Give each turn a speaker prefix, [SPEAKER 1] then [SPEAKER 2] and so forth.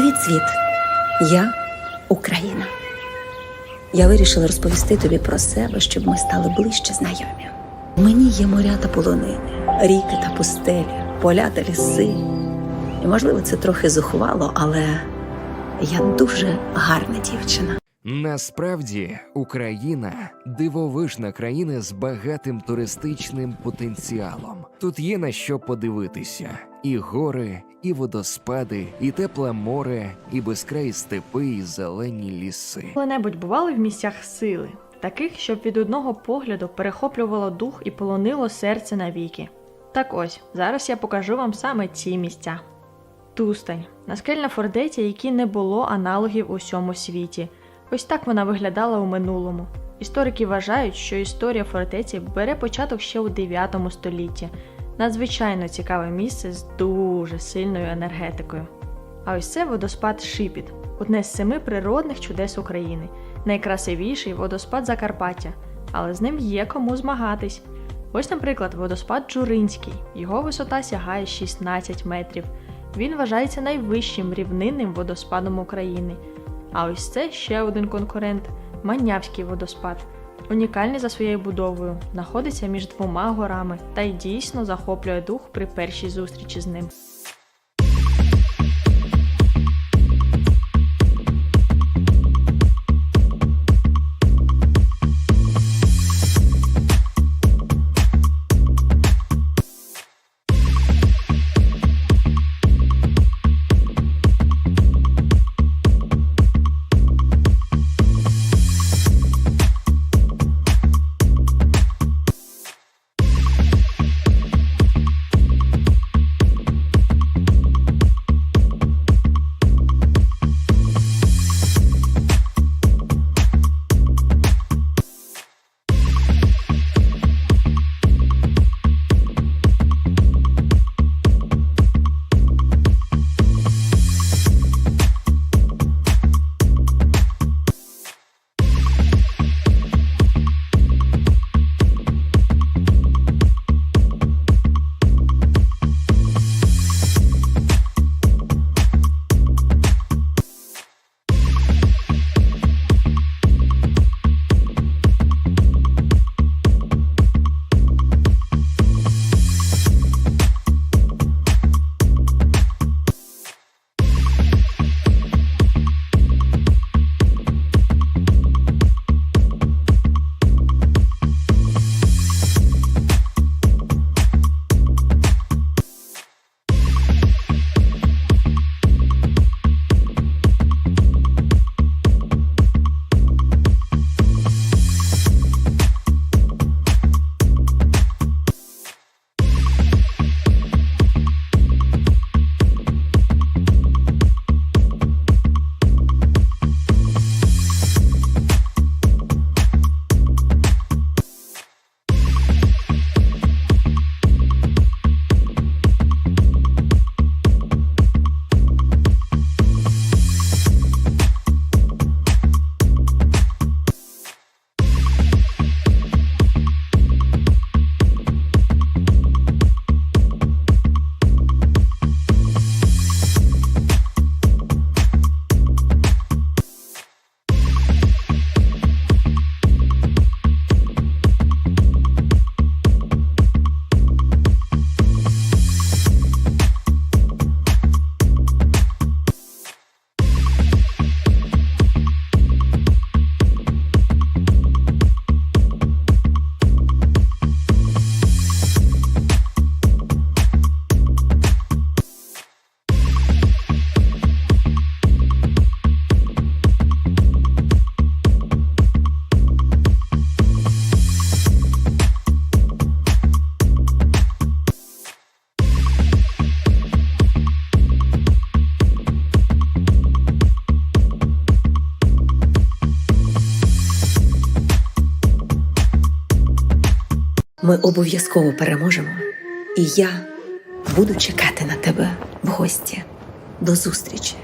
[SPEAKER 1] світ. Я Україна. Я вирішила розповісти тобі про себе, щоб ми стали ближче знайомі. Мені є моря та полонини, ріки та пустелі, поля та ліси. І, можливо, це трохи зухвало, але я дуже гарна дівчина.
[SPEAKER 2] Насправді Україна дивовижна країна з багатим туристичним потенціалом. Тут є на що подивитися: і гори, і водоспади, і тепле море, і безкраї степи, і зелені ліси.
[SPEAKER 3] Коли-небудь бували в місцях сили, таких, щоб від одного погляду перехоплювало дух і полонило серце навіки. Так ось, зараз я покажу вам саме ці місця. Тустань наскельна фортеця, якій не було аналогів у всьому світі. Ось так вона виглядала у минулому. Історики вважають, що історія фортеці бере початок ще у 9 столітті. Надзвичайно цікаве місце з дуже сильною енергетикою. А ось це водоспад Шипіт, одне з семи природних чудес України, найкрасивіший водоспад Закарпаття, але з ним є кому змагатись. Ось, наприклад, водоспад Джуринський. Його висота сягає 16 метрів. Він вважається найвищим рівнинним водоспадом України. А ось це ще один конкурент Манявський водоспад. Унікальний за своєю будовою, знаходиться між двома горами та й дійсно захоплює дух при першій зустрічі з ним.
[SPEAKER 1] Ми обов'язково переможемо, і я буду чекати на тебе в гості. До зустрічі!